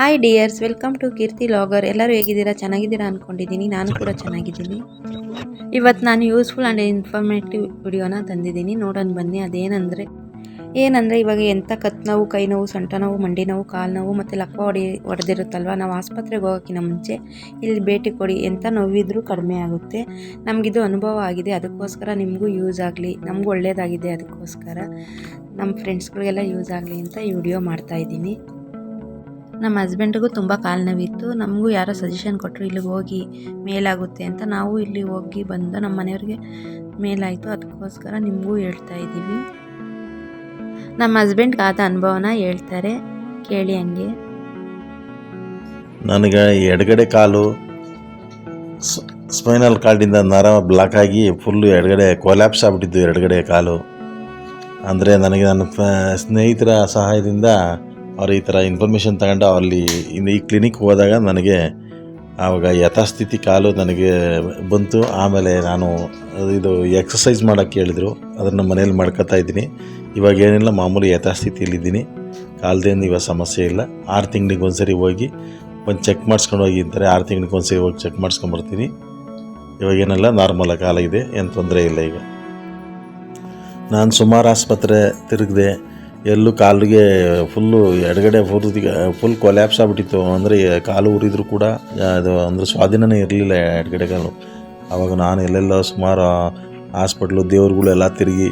Hi dears welcome to Keerthi vlogger ಎಲ್ಲರೂ ಹೇಗಿದ್ದೀರಾ? ಚೆನ್ನಾಗಿದ್ದೀರಾ ಅಂದ್ಕೊಂಡಿದ್ದೀನಿ ನಾನು ಕೂಡ ಚೆನ್ನಾಗಿದ್ದೀನಿ. ಇವತ್ತು ನಾನು ಯೂಸ್ಫುಲ್ ಆ್ಯಂಡ್ ಇನ್ಫಾರ್ಮೇಟಿವ್ ವಿಡಿಯೋನ ತಂದಿದ್ದೀನಿ. ನೋಡೋಣ ಬನ್ನಿ, ಅದೇನಂದರೆ, ಏನಂದರೆ ಇವಾಗ ಎಂಥ ಕತ್ನೋವು ನೋವು ಕೈ ನೋವು ಸೊಂಟ ನೋವು ಮಂಡಿ ನೋವು ಕಾಲು ನೋವು ಮತ್ತು ಲಕ್ಕ ಹೊಡಿ, ಹೊಡೆದಿರುತ್ತಲ್ವ? ನಾವು ಆಸ್ಪತ್ರೆಗೆ ಹೋಗೋಕ್ಕಿಂತ ಮುಂಚೆ ಇಲ್ಲಿ ಭೇಟಿ ಕೊಡಿ. ಎಂಥ ನೋವಿದ್ರೂ ಕಡಿಮೆ ಆಗುತ್ತೆ. ನಮಗಿದು ಅನುಭವ ಆಗಿದೆ. ಅದಕ್ಕೋಸ್ಕರ ನಿಮಗೂ ಯೂಸ್ ಆಗಲಿ. ನಮಗೂ ಒಳ್ಳೆಯದಾಗಿದೆ ಅದಕ್ಕೋಸ್ಕರ ನಮ್ಮ ಫ್ರೆಂಡ್ಸ್ಗಳಿಗೆಲ್ಲ ಯೂಸ್ ಆಗಲಿ ಅಂತ ಈ ವಿಡಿಯೋ ಮಾಡ್ತಾಯಿದ್ದೀನಿ ನಮ್ಮ ಹಸ್ಬೆಂಡ್ಗೂ ತುಂಬ ಕಾಲು ನೋವಿತ್ತು. ನಮಗೂ ಯಾರೋ ಸಜೆಷನ್ ಕೊಟ್ಟರು ಇಲ್ಲಿಗೆ ಹೋಗಿ ಮೇಲಾಗುತ್ತೆ ಅಂತ ನಾವು ಇಲ್ಲಿ ಹೋಗಿ ಬಂದು ನಮ್ಮ ಮನೆಯವ್ರಿಗೆ ಮೇಲಾಯಿತು. ಅದಕ್ಕೋಸ್ಕರ ನಿಮಗೂ ಹೇಳ್ತಾ ಇದ್ದೀವಿ. ನಮ್ಮ ಹಸ್ಬೆಂಡ್ಗೆ ಆದ ಅನುಭವನ ಹೇಳ್ತಾರೆ. ಕೇಳಿ ಹಂಗೆ. ನನಗೆ ಎಡಗಡೆ ಕಾಲು ಸ್ಪೈನಲ್ ಕಾರ್ಡಿಂದ ನರ ಬ್ಲಾಕ್ ಆಗಿ ಫುಲ್ಲು ಎಡಗಡೆ ಕೊಲ್ಯಾಪ್ಸ್ ಆಗ್ಬಿಟ್ಟಿದ್ದು ಎಡಗಡೆ ಕಾಲು. ಅಂದರೆ ನನಗೆ ನನ್ನ ಸ್ನೇಹಿತರ ಸಹಾಯದಿಂದ ಅವ್ರು ಈ ಥರ ಇನ್ಫಾರ್ಮೇಷನ್ ತಗೊಂಡು ಅಲ್ಲಿ ಇನ್ನು ಈ ಕ್ಲಿನಿಕ್ ಹೋದಾಗ ನನಗೆ ಆವಾಗ ಯಥಾಸ್ಥಿತಿ ಕಾಲು ನನಗೆ ಬಂತು. ಆಮೇಲೆ ನಾನು ಇದು ಎಕ್ಸಸೈಸ್ ಮಾಡೋಕ್ಕೆ ಹೇಳಿದರು. ಅದನ್ನು ಮನೇಲಿ ಮಾಡ್ಕೊತಾ ಇದ್ದೀನಿ. ಇವಾಗ ಏನಿಲ್ಲ, ಮಾಮೂಲಿ ಯಥಾಸ್ಥಿತಿಯಲ್ಲಿದ್ದೀನಿ. ಕಾಲ್ದೇನು ಇವಾಗ ಸಮಸ್ಯೆ ಇಲ್ಲ. ಆರು ತಿಂಗಳಿಗೆ ಒಂದ್ಸರಿ ಹೋಗಿ ಒಂದು ಚೆಕ್ ಮಾಡಿಸ್ಕೊಂಡು ಹೋಗಿ ಅಂತಾರೆ. ಆರು ತಿಂಗಳಿಗೆ ಒಂದ್ಸರಿ ಹೋಗಿ ಚೆಕ್ ಮಾಡಿಸ್ಕೊಂಬರ್ತೀನಿ ಇವಾಗ ಏನೆಲ್ಲ ನಾರ್ಮಲ್ ಕಾಲ ಇದೆ ಏನು ತೊಂದರೆ ಇಲ್ಲ ಈಗ. ನಾನು ಸುಮಾರು ಆಸ್ಪತ್ರೆ ತಿರುಗಿದೆ. ಎಲ್ಲೂ ಕಾಲಿಗೆ ಫುಲ್ಲು ಎಡಗಡೆ ಪೂರ್ತಿ ಫುಲ್ ಕೊಲ್ಯಾಪ್ಸ್ ಆಗ್ಬಿಟ್ಟಿತ್ತು. ಅಂದರೆ ಕಾಲು ಉರಿದ್ರು ಕೂಡ, ಅದು ಅಂದರೆ ಸ್ವಾಧೀನನೇ ಇರಲಿಲ್ಲ ಎಡಗಡೆ ಕಾಲು ಆವಾಗ ನಾನು ಎಲ್ಲೆಲ್ಲ ಸುಮಾರು ಹಾಸ್ಪಿಟ್ಲು, ದೇವ್ರುಗಳೆಲ್ಲ ತಿರುಗಿ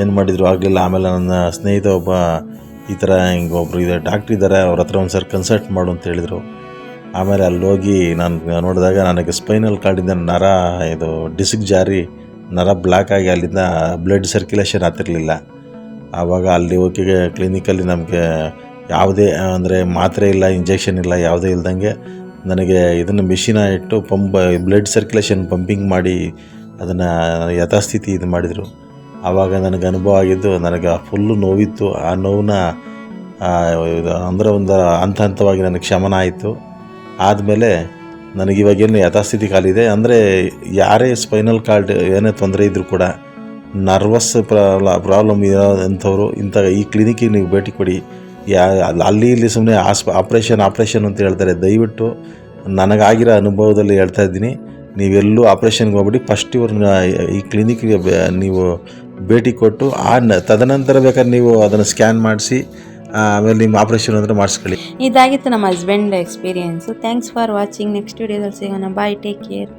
ಏನು ಮಾಡಿದ್ರು ಆಗಲಿಲ್ಲ. ಆಮೇಲೆ ನನ್ನ ಸ್ನೇಹಿತ ಒಬ್ಬ, ಈ ಥರ ಹಿಂಗೆ ಒಬ್ರು ಇದೆ, ಡಾಕ್ಟ್ರ್ ಇದ್ದಾರೆ, ಅವ್ರ ಹತ್ರ ಒಂದು ಸರ್ ಕನ್ಸಲ್ಟ್ ಮಾಡು ಅಂತ ಹೇಳಿದರು. ಆಮೇಲೆ ಅಲ್ಲಿ ಹೋಗಿ ನಾನು ನೋಡಿದಾಗ ನನಗೆ ಸ್ಪೈನಲ್ ಕಾರ್ಡಿಂದ ನರ, ಇದು ಡಿಸಿಕ್ ಜಾರಿ, ನರ ಬ್ಲ್ಯಾಕ್ ಆಗಿ ಅಲ್ಲಿಂದ ಬ್ಲಡ್ ಸರ್ಕ್ಯುಲೇಷನ್ ಆಗ್ತಿರ್ಲಿಲ್ಲ ಆವಾಗ ಅಲ್ಲಿ ಹೋಗಿ ಕ್ಲಿನಿಕಲ್ಲಿ ನಮಗೆ ಯಾವುದೇ, ಅಂದರೆ ಮಾತ್ರೆ ಇಲ್ಲ ಇಂಜೆಕ್ಷನ್ ಇಲ್ಲ, ಯಾವುದೇ ಇಲ್ದಂಗೆ ನನಗೆ ಇದನ್ನು ಮಿಷಿನ ಇಟ್ಟು ಪಂಪ್ ಬ್ಲಡ್ ಸರ್ಕ್ಯುಲೇಷನ್ ಪಂಪಿಂಗ್ ಮಾಡಿ ಅದನ್ನು ಯಥಾಸ್ಥಿತಿ ಇದು ಮಾಡಿದರು. ಆವಾಗ ನನಗೆ ಅನುಭವ ಆಗಿದ್ದು, ನನಗೆ ಫುಲ್ಲು ನೋವಿತ್ತು. ಆ ನೋವನ್ನ ಅಂದರೆ ಒಂದು ಹಂತ ಹಂತವಾಗಿ ನನಗೆ ಶಮನ ಆಯಿತು. ಆದಮೇಲೆ ನನಗಿವಾಗೇನು ಯಥಾಸ್ಥಿತಿ ಕಾಲಿದೆ. ಅಂದರೆ ಯಾರೇ ಸ್ಪೈನಲ್ ಕಾರ್ಡ್ ಏನೇ ತೊಂದರೆ ಇದ್ದರೂ ಕೂಡ ನರ್ವಸ್ ಪ್ರಾಬ್ಲ ಪ್ರಾಬ್ಲಮ್ ಇರೋ ಅಂಥವ್ರು ಇಂಥ ಈ ಕ್ಲಿನಿಕ್ಕಿಗೆ ನೀವು ಭೇಟಿ ಕೊಡಿ. ಯಾ, ಅಲ್- ಅಲ್ಲಿ ಇಲ್ಲಿ ಸುಮ್ಮನೆ ಆಸ್ಪ ಆಪ್ರೇಷನ್ ಆಪ್ರೇಷನ್ ಅಂತ ಹೇಳ್ತಾರೆ. ದಯವಿಟ್ಟು ನನಗಾಗಿರೋ ಅನುಭವದಲ್ಲಿ ಹೇಳ್ತಾ ಇದ್ದೀನಿ. ನೀವೆಲ್ಲೂ ಆಪ್ರೇಷನ್ಗೆ ಹೋಗ್ಬಿಟ್ಟು ಫಸ್ಟ್ ಇವ್ರನ್ನ ಈ ಕ್ಲಿನಿಕ್ಗೆ ನೀವು ಭೇಟಿ ಕೊಟ್ಟು ಆ ತದನಂತರ ಬೇಕಾದ್ರೆ ನೀವು ಅದನ್ನು ಸ್ಕ್ಯಾನ್ ಮಾಡಿಸಿ, ಆಮೇಲೆ ನಿಮ್ಮ ಆಪ್ರೇಷನ್ ಅಂದರೆ ಮಾಡಿಸ್ಕೊಳ್ಳಿ. ಇದಾಗಿತ್ತು ನಮ್ಮ husband experience thanks for watching next ವಿಡಿಯೋದಲ್ಲಿ ಸಿಗೋಣ. Bye take care